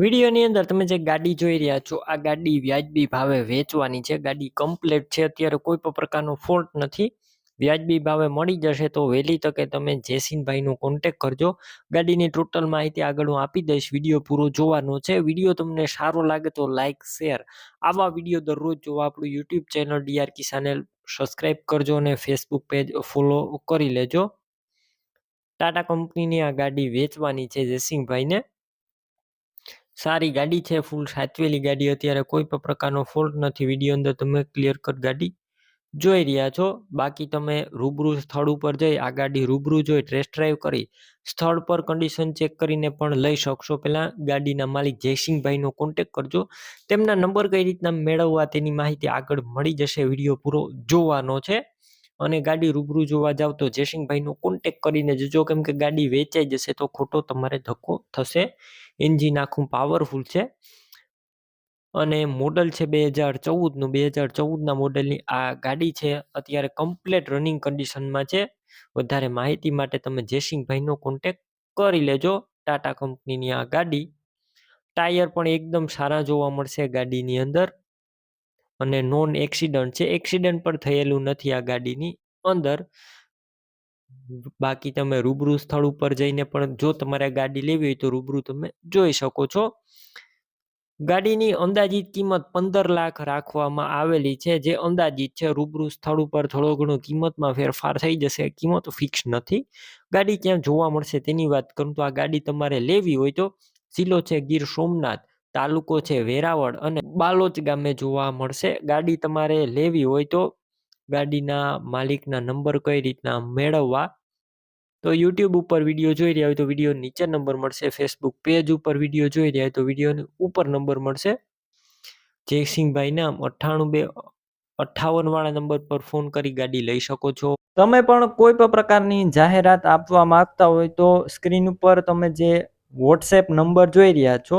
વિડીયોની અંદર તમે જે ગાડી જોઈ રહ્યા છો, આ ગાડી વ્યાજબી ભાવે વેચવાની છે. ગાડી કમ્પ્લીટ છે. અત્યારે કોઈ પણ પ્રકારનો ફોલ્ટ નથી. વ્યાજબી ભાવે મળી જશે તો વહેલી તકે તમે જેસીનભાઈનો કોન્ટેક કરજો. ગાડીની ટોટલ માહિતી આગળ હું આપી દઈશ. વીડિયો પૂરો જોવાનો છે. વીડિયો તમને સારો લાગે તો લાઇક શેર આવા વીડિયો દરરોજ જોવા આપણું યુટ્યુબ ચેનલ ડીઆર કિસાનેલ સબસ્ક્રાઈબ કરજો અને ફેસબુક પેજ ફોલો કરી લેજો. ટાટા કંપનીની આ ગાડી વેચવાની છે જયસિંહભાઈને સારી ગાડી છે ફૂલ સાચવેલી ગાડી અત્યારે કોઈ પણ પ્રકારનો ફોલ્ટ નથી. વીડિયો અંદર તમે ક્લિયર કટ ગાડી જોઈ રહ્યા છો. બાકી તમે રૂબરૂ સ્થળ ઉપર જઈ, આ ગાડી રૂબરૂ જોઈ ટેસ્ટ ડ્રાઈવ કરી, સ્થળ પર કન્ડિશન ચેક કરીને પણ લઈ શકશો. પહેલાં ગાડીના માલિક જયસિંહભાઈનો કોન્ટેક કરજો. તેમના નંબર કઈ રીતના મેળવવા તેની માહિતી આગળ મળી જશે. વીડિયો પૂરો જોવાનો છે. અને ગાડી રૂબરૂ જોવા જાવ તો જયસિંહભાઈનો કોન્ટેક કરીને જજો કેમ કે ગાડી વેચાઈ જશે તો ખોટો તમારે ધક્કો થશે. એન્જિન આખું પાવરફુલ છે. અને મોડલ છે બે હજાર ચૌદનું, બે હજાર ચૌદના મોડલની આ ગાડી છે, અત્યારે કમ્પ્લેટ રનિંગ કન્ડિશનમાં છે. વધારે માહિતી માટે તમે જયસિંહભાઈનો કોન્ટેક કરી લેજો, ટાટા કંપનીની આ ગાડી. ટાયર પણ એકદમ સારા જોવા મળશે ગાડીની અંદર. અને નોન એક્સિડન્ટ છે. એક્સિડન્ટ પણ થયેલું નથી આ ગાડીની. અંદર બાકી તમે રૂબરૂ સ્થળ ઉપર જઈને પણ જો તમારે ગાડી લેવી હોય તો રૂબરૂ તમે જોઈ શકો છો. ગાડીની અંદાજિત કિંમત પંદર લાખ રાખવામાં આવેલી છે. જે અંદાજિત છે, રૂબરૂ સ્થળ ઉપર થોડો ઘણો કિંમતમાં ફેરફાર થઈ જશે. કિંમત ફિક્સ નથી. ગાડી ક્યાં જોવા મળશે તેની વાત કરું તો આ ગાડી તમારે લેવી હોય તો જિલ્લો છે ગીર સોમનાથ. તાલુકો છે વેરાવળ અને બાલોચ ગામે જોવા મળશે. ગાડી તમારે લેવી હોય તો ગાડીના માલિકના નંબર કઈ રીતના મેળવવા? તો યુટ્યુબ ઉપર વીડિયો જોઈ રહ્યા હોય તો વીડિયો નીચે નંબર મળશે. ફેસબુક પેજ ઉપર વીડિયો જોઈ રહ્યા હોય તો વિડીયોની ઉપર નંબર મળશે. જયસિંહભાઈ નામ અઠ્ઠાણું બે અઠ્ઠાવન વાળા નંબર પર ફોન કરી ગાડી લઈ શકો છો. તમે પણ કોઈ પણ પ્રકારની જાહેરાત આપવા માંગતા હોય તો સ્ક્રીન ઉપર તમે જે વોટ્સએપ નંબર જોઈ રહ્યા છો